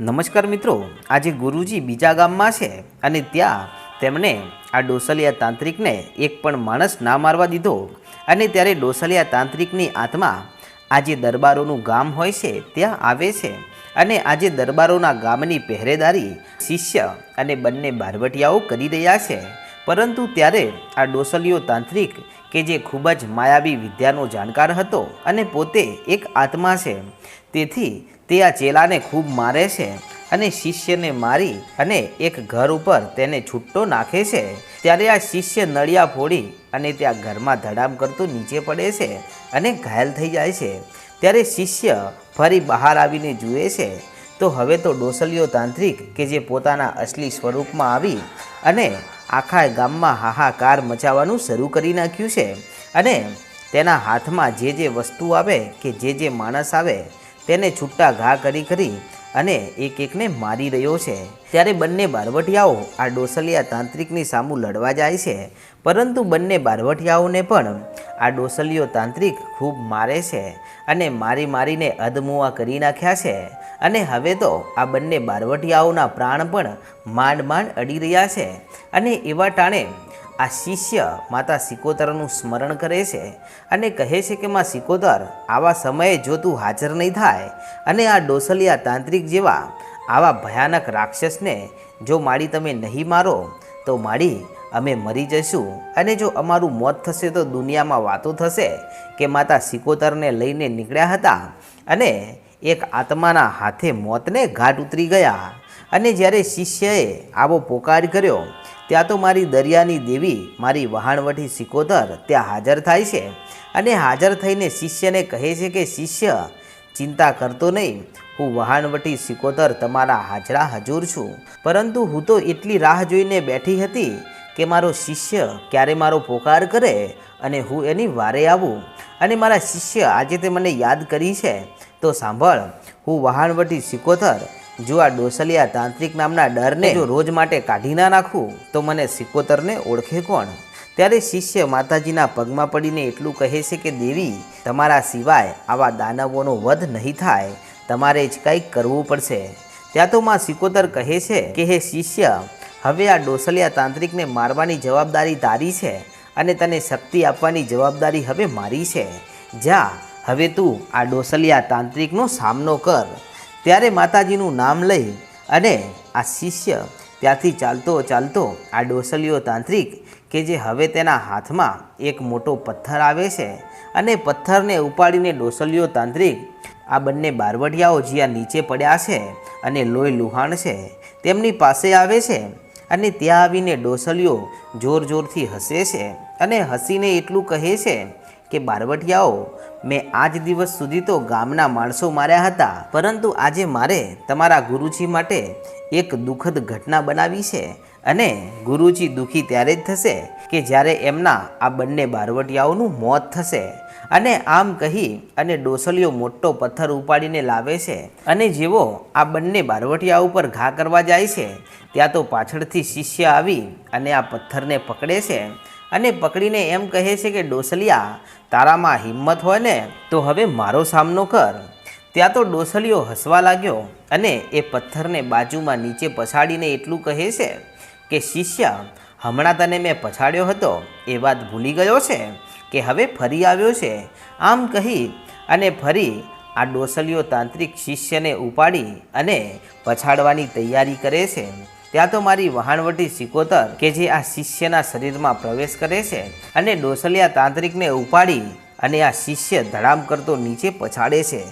નમસ્કાર મિત્રો, આજે ગુરુજી બીજા ગામમાં છે અને ત્યાં તેમણે આ ડોસલિયા તાંત્રિકને એક પણ માણસ ના મારવા દીધો અને ત્યારે ડોસલિયા તાંત્રિકની આત્મા આજે દરબારોનું ગામ હોય છે, ત્યાં આવે છે અને આજે દરબારોના ગામની પહેરેદારી શિષ્ય અને બંને બારવટિયાઓ કરી રહ્યા છે. પરંતુ ત્યારે આ ડોસલિયો તાંત્રિક કે જે ખૂબ જ માયાવી વિદ્યાનો જાણકાર હતો અને પોતે એક આત્મા છે. તેથી તે આ ચેલાને ખૂબ મારે છે અને શિષ્યને મારી અને એક ઘર ઉપર તેને છૂટ્ટો નાખે છે. ત્યારે આ શિષ્ય નળિયા ફોડી અને ત્યાં ઘરમાં ધડામ કરતું નીચે પડે છે અને ઘાયલ થઈ જાય છે. ત્યારે શિષ્ય ફરી બહાર આવીને જુએ છે. તો હવે તો ડોસલિયો તાંત્રિક કે જે પોતાના અસલી સ્વરૂપમાં આવી અને આખા ગામમાં હાહાકાર મચાવવાનું શરૂ કરી નાખ્યું છે. અને તેના હાથમાં જે જે વસ્તુ આવે કે જે જે માણસ આવે, તેને છૂટા ઘા કરી કરી અને એક એકને મારી રહ્યો છે. ત્યારે બંને બારવટિયાઓ આ ડોસલિયા તાંત્રિકની સામું લડવા જાય છે. પરંતુ બંને બારવટિયાઓને પણ આ ડોસલિયો તાંત્રિક ખૂબ મારે છે અને મારી મારીને અધમુઆ કરી નાખ્યા છે. અને હવે તો આ બંને બારવટિયાઓના પ્રાણ પણ માંડ માંડ અડી રહ્યા છે. અને એવા ટાણે આ શિષ્ય માતા સિકોતરનું સ્મરણ કરે છે અને કહે છે કે, માં સિકોતર, આવા સમયે જો તું હાજર નહીં થાય અને આ ડોસલિયા તાંત્રિક જેવા આવા ભયાનક રાક્ષસને જો માળી તમે નહીં મારો, તો માળી અમે મરી જઈશું. અને જો અમારું મોત થશે તો દુનિયામાં વાતો થશે કે માતા સિકોતરને લઈને નીકળ્યા હતા અને એક આત્માના હાથે મોતને ઘાટ ઉતરી ગયા અને જ્યારે શિષ્યએ આવો પોકાર કર્યો, ત્યાં તો મારી દરિયાની દેવી, મારી વહાણવટી સિકોતર ત્યાં હાજર થાય છે અને હાજર થઈને શિષ્યને કહે છે કે, શિષ્ય, ચિંતા કરતો નહીં. હું વહાણવટી સિકોતર તમારા હાજરા હજુર છું. પરંતુ હું તો એટલી રાહ જોઈને બેઠી હતી કે મારો શિષ્ય ક્યારે મારો પોકાર કરે અને હું એની વારે આવું. અને મારા શિષ્ય આજે તે મને યાદ કરી છે તો સાંભળ, હું વહાણવટી સિકોતર જો આ ડોસલિયા તાંત્રિક નામના ડરને જો રોજ માટે કાઢી ના નાખું, તો મને સિકોતરને ઓળખે કોણ? ત્યારે શિષ્ય માતાજીના પગમાં પડીને એટલું કહે છે કે, દેવી, તમારા સિવાય આવા દાનવોનો વધ નહીં થાય, તમારે જ કંઈક કરવું પડશે. ત્યાં તો માં સિકોતર કહે છે કે, હે શિષ્ય, હવે આ ડોસલિયા તાંત્રિકને મારવાની જવાબદારી તારી છે અને તને શક્તિ આપવાની જવાબદારી હવે મારી છે. જા હવે તું આ ડોસલિયા તાંત્રિકનો સામનો કર. ત્યારે માતાજીનું નામ લઈ અને આ શિષ્ય ત્યાંથી ચાલતો ચાલતો આ ડોસલિયો તાંત્રિક કે જે હવે તેના હાથમાં એક મોટો પથ્થર આવે છે અને પથ્થરને ઉપાડીને ડોસલિયો તાંત્રિક આ બંને બારવટિયાઓ જ્યાં નીચે પડ્યા છે અને લોહી લુહાણ છે, તેમની પાસે આવે છે અને ત્યાં આવીને ડોસલિયો જોર જોરથી હસે છે અને હસીને એટલું કહે છે કે બારવટિયાઓ? મેં આજ દિવસ સુધી તો ગામના માણસો માર્યા હતા, પરંતુ આજે મારે તમારા ગુરુજી માટે એક દુઃખદ ઘટના બનાવી છે અને ગુરુજી દુઃખી ત્યારે જ થશે કે જ્યારે એમના આ બંને બારવટિયાઓનું મોત થશે. અને આમ કહી અને ડોસલીઓ મોટો પથ્થર ઉપાડીને લાવે છે અને જેવો આ બંને બારવટિયા ઉપર ઘા કરવા જાય છે, ત્યાં તો પાછળથી શિષ્ય આવી અને આ પથ્થરને પકડે છે. અને પકડીને એમ કહે છે કે, ડોસલિયા, તારામાં હિંમત હોય ને, તો હવે મારો સામનો કર. ત્યાં તો ડોસલિયો હસવા લાગ્યો અને એ પથ્થરને બાજુમાં નીચે પછાડીને એટલું કહે છે કે, શિષ્ય, હમણાં તને મેં પછાડ્યો હતો, એ વાત ભૂલી ગયો છે કે હવે ફરી આવ્યો છે. આમ કહી અને ફરી આ ડોસલિયો તાંત્રિક શિષ્યને ઉપાડી અને પછાડવાની તૈયારી કરે છે. ત્યાં તો મારી વહાણવટી સિકોતર, કે જે આ શિષ્યના શરીરમાં પ્રવેશ કરે છે, અને ડોસલિયા તાંત્રિકને ઉપાડી અને આ શિષ્ય ધડામ કરતો નીચે પછાડે છે.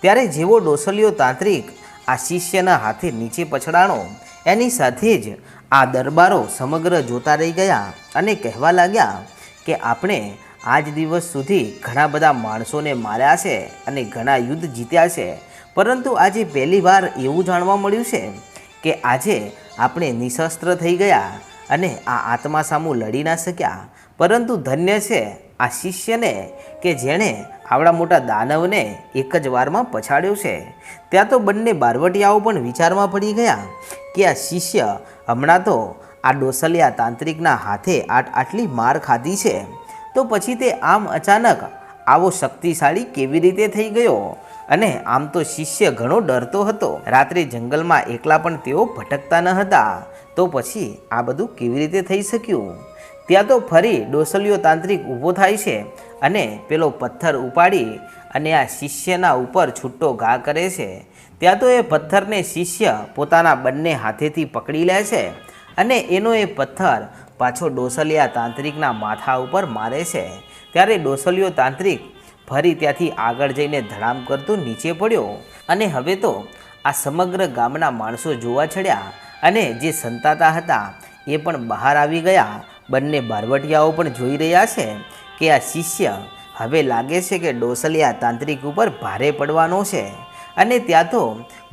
ત્યારે જેવો ડોસલિયો તાંત્રિક આ શિષ્યના હાથે નીચે પછડાણો, એની સાથે જ આ દરબારો સમગ્ર જોતા રહી ગયા અને કહેવા લાગ્યા કે આપણે આજ દિવસ સુધી ઘણા બધા માણસોને માર્યા છે અને ઘણા યુદ્ધ જીત્યા છે. પરંતુ આજે પહેલીવાર એવું જાણવા મળ્યું છે કે આજે આપણે નિશસ્ત્ર થઈ ગયા અને આ આત્મા સામું લડી ના શક્યા. પરંતુ ધન્ય છે આ શિષ્યને કે જેણે આવડા મોટા દાનવને એક જ વારમાં પછાડ્યો છે. ત્યાં તો બંને બારવટિયાઓ પણ વિચારમાં પડી ગયા કે આ શિષ્ય હમણાં તો આ ડોસલિયા તાંત્રિકના હાથે આટ આટલી માર ખાધી છે. તો પછી તે આમ અચાનક આવો શક્તિશાળી કેવી રીતે થઈ ગયો? અને આમ તો શિષ્ય ઘણો ડરતો હતો. રાત્રે જંગલમાં એકલા પણ તેઓ ભટકતા ન હતા. તો પછી આ બધું કેવી રીતે થઈ શક્યું? ત્યાં તો ફરી ડોસલિયો તાંત્રિક ઊભો થાય છે અને પેલો પથ્થર ઉપાડી અને આ શિષ્યના ઉપર છૂટો ઘા કરે છે. ત્યાં તો એ પથ્થરને શિષ્ય પોતાના બંને હાથેથી પકડી લે છે અને એનો એ પથ્થર પાછો ડોસલિયા તાંત્રિકના માથા ઉપર મારે છે. ત્યારે ડોસલિયો તાંત્રિક ફરી ત્યાંથી આગળ જઈને ધડામ કરતો નીચે પડ્યો અને હવે તો આ સમગ્ર ગામના માણસો જોવા ચડ્યા અને જે સંતાતા હતા એ પણ બહાર આવી ગયા. બંને બારવટિયાઓ પણ જોઈ રહ્યા છે કે આ શિષ્ય હવે લાગે છે કે ડોસલિયા તાંત્રિક ઉપર ભારે પડવાનો છે અને ત્યાં તો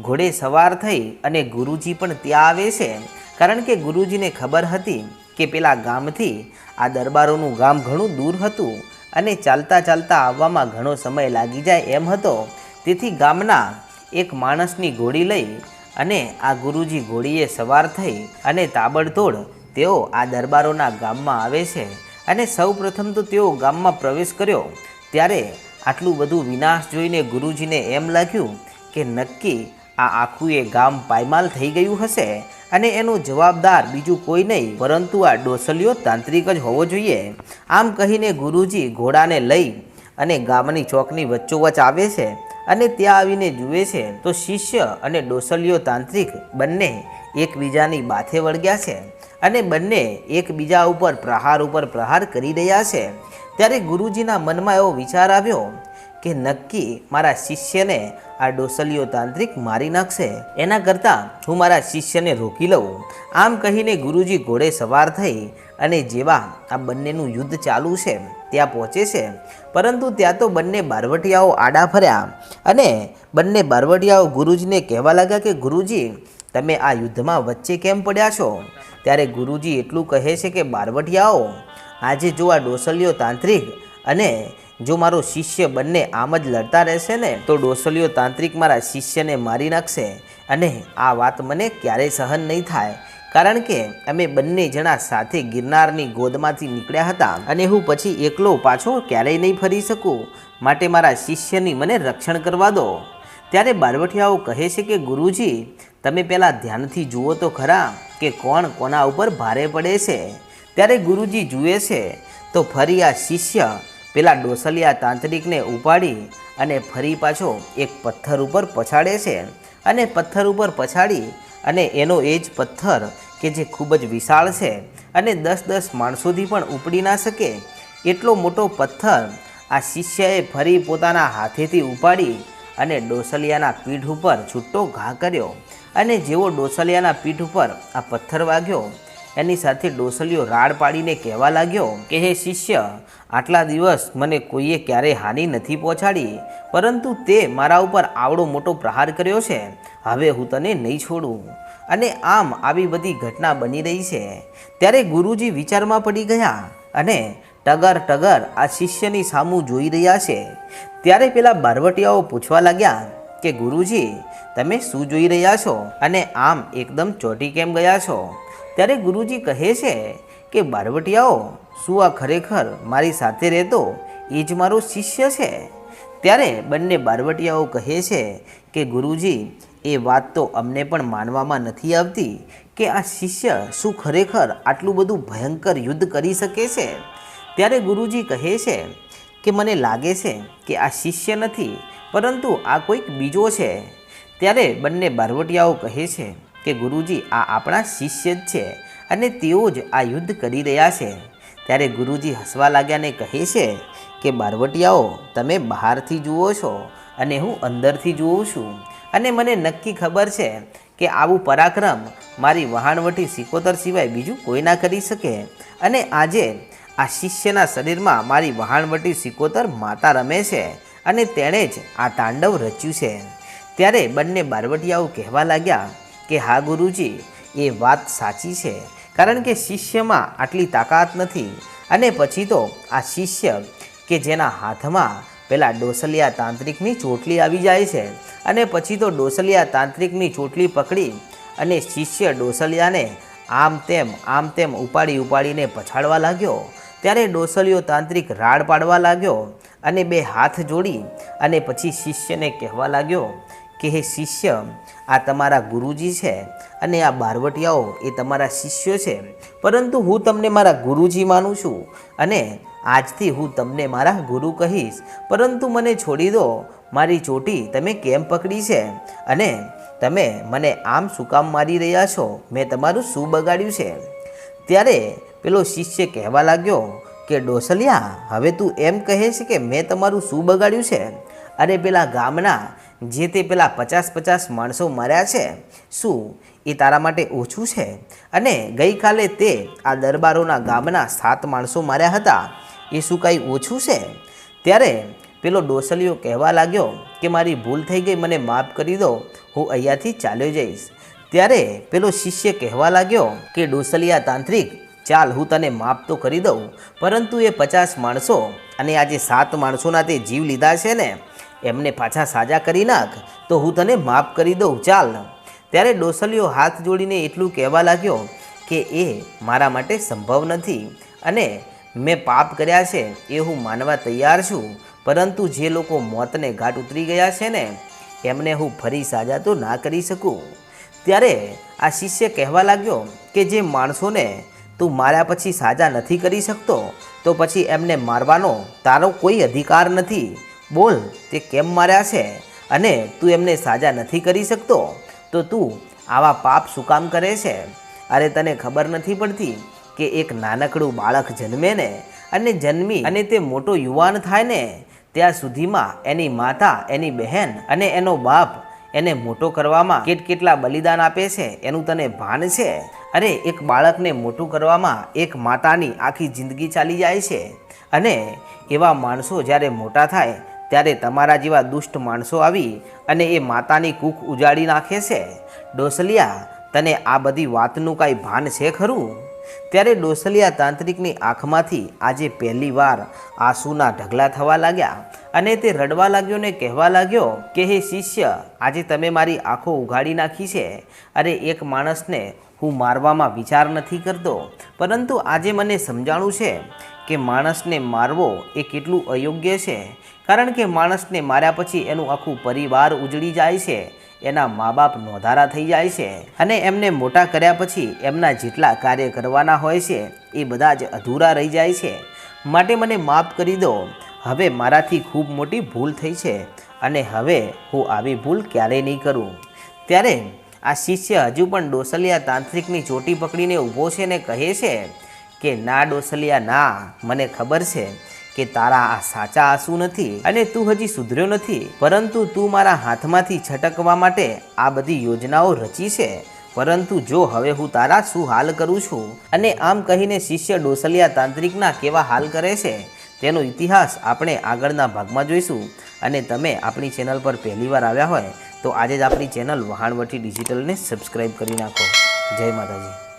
ઘોડે સવાર થઈ અને ગુરુજી પણ ત્યાં આવે છે. કારણ કે ગુરુજીને ખબર હતી કે પેલા ગામથી આ દરબારોનું ગામ ઘણું દૂર હતું અને ચાલતા ચાલતા આવવામાં ઘણો સમય લાગી જાય એમ હતો. તેથી ગામના એક માણસની ઘોડી લઈ અને આ ગુરુજી ઘોડીએ સવાર થઈ અને તાબડતોડ તેઓ આ દરબારોના ગામમાં આવે છે અને સૌ પ્રથમ તો તેઓ ગામમાં પ્રવેશ કર્યો. ત્યારે આટલું બધું વિનાશ જોઈને ગુરુજીને એમ લાગ્યું કે નક્કી આ આખું એ ગામ પાયમાલ થઈ ગયું હશે. અને એનો જવાબદાર બીજું કોઈ નહીં, પરંતુ આ ડોસલિયો તાંત્રિક જ હોવો જોઈએ. આમ કહીને ગુરુજી ઘોડાને લઈ અને ગામની ચોકની વચ્ચોવચ આવે છે અને ત્યાં આવીને જુએ છે, તો શિષ્ય અને ડોસલિયો તાંત્રિક બંને એકબીજાની બાથે વળગ્યા છે અને બંને એકબીજા ઉપર પ્રહાર ઉપર પ્રહાર કરી રહ્યા છે. ત્યારે ગુરુજીના મનમાં એવો વિચાર આવ્યો કે નક્કી મારા શિષ્યને આ ડોસલીઓ તાંત્રિક મારી નાખશે? એના કરતાં હું મારા શિષ્યને રોકી લઉં. આમ કહીને ગુરુજી ઘોડે સવાર થઈ અને જેવા આ બંનેનું યુદ્ધ ચાલુ છે, ત્યાં પહોંચે છે. પરંતુ ત્યાં તો બંને બારવટિયાઓ આડા ફર્યા અને બંને બારવટિયાઓ ગુરુજીને કહેવા લાગ્યા કે, ગુરુજી, તમે આ યુદ્ધમાં વચ્ચે કેમ પડ્યા છો? ત્યારે ગુરુજી એટલું કહે છે કે, બારવટિયાઓ, આજે જો આ ડોસલીઓ તાંત્રિક અને જો મારો શિષ્ય બંને આમ જ લડતા રહેશે ને, તો ડોસલીઓ તાંત્રિક મારા શિષ્યને મારી નાખશે અને આ વાત મને ક્યારેય સહન નહીં થાય. કારણ કે અમે બંને જણા સાથે ગિરનારની ગોદમાંથી નીકળ્યા હતા અને હું પછી એકલો પાછો ક્યારેય નહીં ફરી શકું. માટે મારા શિષ્યની મને રક્ષણ કરવા દો. ત્યારે બારવઠિયાઓ કહે છે કે, ગુરુજી, તમે પહેલાં ધ્યાનથી જુઓ તો ખરા કે કોણ કોના ઉપર ભારે પડે છે. ત્યારે ગુરુજી જુએ છે. તો ફરી આ શિષ્ય પેલા ડોસલિયા તાંત્રિકને ઉપાડી અને ફરી પાછો એક પથ્થર ઉપર પછાડે છે અને પથ્થર ઉપર પછાડી અને એનો એ જ પથ્થર કે જે ખૂબ જ વિશાળ છે અને દસ દસ માણસોથી પણ ઉપડી ના શકે એટલો મોટો પથ્થર આ શિષ્યએ ફરી પોતાના હાથેથી ઉપાડી અને ડોસલિયાના પીઠ ઉપર છૂટો ઘા કર્યો અને જેવો ડોસલિયાના પીઠ ઉપર આ પથ્થર વાગ્યો એની સાથે ડોસલીઓ રાડ પાડીને કહેવા લાગ્યો કે, હે શિષ્ય, આટલા દિવસ મને કોઈએ ક્યારેય હાનિ નથી પહોંચાડી, પરંતુ તે મારા ઉપર આવડો મોટો પ્રહાર કર્યો છે. હવે હું તને નહીં છોડું. અને આમ આવી બધી ઘટના બની રહી છે. ત્યારે ગુરુજી વિચારમાં પડી ગયા અને ટગર ટગર આ શિષ્યની સામું જોઈ રહ્યા છે. ત્યારે પેલા બારવટિયાઓ પૂછવા લાગ્યા કે, ગુરુજી, તમે શું જોઈ રહ્યા છો? અને આમ એકદમ ચોટી કેમ ગયા છો? ત્યારે ગુરુજી કહે છે કે, બારવટિયાઓ, શું આ ખરેખર મારી સાથે રહેતો? એ જ મારો શિષ્ય છે. ત્યારે બંને બારવટિયાઓ કહે છે કે, ગુરુજી, એ વાત તો અમને પણ માનવામાં નથી આવતી કે આ શિષ્ય શું ખરેખર આટલું બધું ભયંકર યુદ્ધ કરી શકે છે. ત્યારે ગુરુજી કહે છે કે, મને લાગે છે કે આ શિષ્ય નથી, પરંતુ આ કોઈક બીજો છે. ત્યારે બંને બારવટિયાઓ કહે છે કે ગુરુજી, આ આપણા શિષ્ય જ છે અને તેઓ જ આ યુદ્ધ કરી રહ્યા છે. ત્યારે ગુરુજી હસવા લાગ્યાને કહે છે કે, બારવટિયાઓ, તમે બહારથી જુઓ છો અને હું અંદરથી જોઉં છું. અને મને નક્કી ખબર છે કે આવું પરાક્રમ મારી વહાણવટી સિકોતર સિવાય બીજું કોઈ ના કરી શકે. અને આજે આ શિષ્યના શરીરમાં મારી વહાણવટી સિકોતર માતા રમે છે અને તેણે જ આ તાંડવ રચ્યું છે. ત્યારે બંને બારવટિયાઓ કહેવા લાગ્યા કે હા ગુરુજી, એ વાત સાચી છે. કારણ કે શિષ્યમાં આટલી તાકાત નથી. અને પછી તો આ શિષ્ય કે જેના હાથમાં પેલા ડોસલિયા તાંત્રિકની ચોટલી આવી જાય છે અને પછી તો ડોસલિયા તાંત્રિકની ચોટલી પકડી અને શિષ્ય ડોસલિયાને આમ તેમ આમ તેમ ઉપાડી ઉપાડીને પછાડવા લાગ્યો. ત્યારે ડોસલિયો તાંત્રિક રાડ પાડવા લાગ્યો અને બે હાથ જોડી અને પછી શિષ્યને કહેવા લાગ્યો કે હે શિષ્ય, આ તમારા ગુરુજી છે અને આ બારવટિયાઓ એ તમારા શિષ્યો છે. પરંતુ હું તમને મારા ગુરુજી માનું છું અને આજથી હું તમને મારા ગુરુ કહીશ. પરંતુ મને છોડી દો, મારી ચોટી તમે કેમ પકડી છે? અને તમે મને આમ શું કામ મારી રહ્યા છો? મેં તમારું શું બગાડ્યું છે? ત્યારે પેલો શિષ્ય કહેવા લાગ્યો કે, ડોસલિયા, હવે તું એમ કહે છે કે મેં તમારું શું બગાડ્યું છે? અરે પેલા ગામના જે તે પેલા પચાસ પચાસ માણસો માર્યા છે, શું એ તારા માટે ઓછું છે? અને ગઈકાલે તે આ દરબારોના ગામના સાત માણસો માર્યા હતા, એ શું કાંઈ ઓછું છે? ત્યારે પેલો ડોસલિયો કહેવા લાગ્યો કે મારી ભૂલ થઈ ગઈ, મને માફ કરી દો, હું અહીંયાથી ચાલ્યો જઈશ. ત્યારે પેલો શિષ્ય કહેવા લાગ્યો કે ડોસલિયા તાંત્રિક, ચાલ હું તને માફ તો કરી દઉં, પરંતુ એ પચાસ માણસો અને આજે સાત માણસોના તે જીવ લીધા છે ને એમને પાછા સાજા કરી નાખ, તો હું તને માફ કરી દઉં, ચાલ. ત્યારે ડોસલિયો હાથ જોડીને એટલું કહેવા લાગ્યો કે એ મારા માટે સંભવ નથી અને મેં પાપ કર્યા છે એ હું માનવા તૈયાર છું, પરંતુ જે લોકો મોતને ઘાટ ઉતરી ગયા છે ને, એમને હું ફરી સાજા તો ના કરી શકું. ત્યારે આ શિષ્ય કહેવા લાગ્યો કે જે માણસોને તું માર્યા પછી સાજા નથી કરી શકતો, તો પછી એમને મારવાનો તારો કોઈ અધિકાર નથી. બોલ, તે કેમ માર્યા છે? અને તું એમને સાજા નથી કરી શકતો? તો તું આવા પાપ શું કામ કરે છે? અરે તને ખબર નથી પડતી કે એક નાનકડું બાળક જન્મે ને અને જન્મી અને તે મોટો યુવાન થાય ને, ત્યાં સુધીમાં એની માતા, એની બહેન અને એનો બાપ એને મોટો કરવામાં કેટ કેટલા બલિદાન આપે છે એનું તને ભાન છે? અરે એક બાળકને મોટું કરવામાં એક માતાની આખી જિંદગી ચાલી જાય છે. અને એવા માણસો જ્યારે મોટા થાય ત્યારે તમારા જેવા દુષ્ટ માણસો આવી અને એ માતાની કૂખ ઉજાડી નાખે છે. ડોસલિયા, તને આ બધી વાતનું કાંઈ ભાન છે ખરું? ત્યારે ડોસલિયા તાંત્રિકની આંખમાંથી આજે પહેલી વાર આંસુના ઢગલા થવા લાગ્યા અને તે રડવા લાગ્યો ને કહેવા લાગ્યો કે, હે શિષ્ય, આજે તમે મારી આંખો ઉઘાડી નાખી છે અરે એક માણસને હું મારવામાં વિચાર નથી કરતો. પરંતુ આજે મને સમજાણું છે કે માણસને મારવો એ કેટલું અયોગ્ય છે. કારણ કે માણસને માર્યા પછી એનું આખું પરિવાર ઉજળી જાય છે, એના મા બાપ નોંધારા થઈ જાય છે અને એમને મોટા કર્યા પછી એમના જેટલા કાર્ય કરવાના હોય છે, એ બધા જ અધૂરા રહી જાય છે. માટે મને માફ કરી દો, હવે મારાથી ખૂબ મોટી ભૂલ થઈ છે અને હવે હું આવી ભૂલ ક્યારેય નહીં કરું. ત્યારે આ શિષ્ય હજુ પણ ડોસલિયા તાંત્રિકની ચોટી પકડીને ઊભો છે ને કહે છે કે, ના ડોસલિયા, ના, મને ખબર છે કે તારા આ સાચા આંસુ નથી અને તું હજી સુધર્યો નથી. પરંતુ તું મારા હાથમાંથી છટકવા માટે આ બધી યોજનાઓ રચી છે. પરંતુ જો હવે હું તારા શું હાલ કરું છું? અને આમ કહીને શિષ્ય ડોસલિયા તાંત્રિકના કેવા હાલ કરે છે? તેનો ઇતિહાસ આપણે આગળના ભાગમાં જોઈશું. અને તમે આપણી ચેનલ પર પહેલીવાર આવ્યા હોય, તો આજે જ આપણી ચેનલ વહાણવટી ડિજિટલને સબસ્ક્રાઈબ કરી નાખો. જય માતાજી.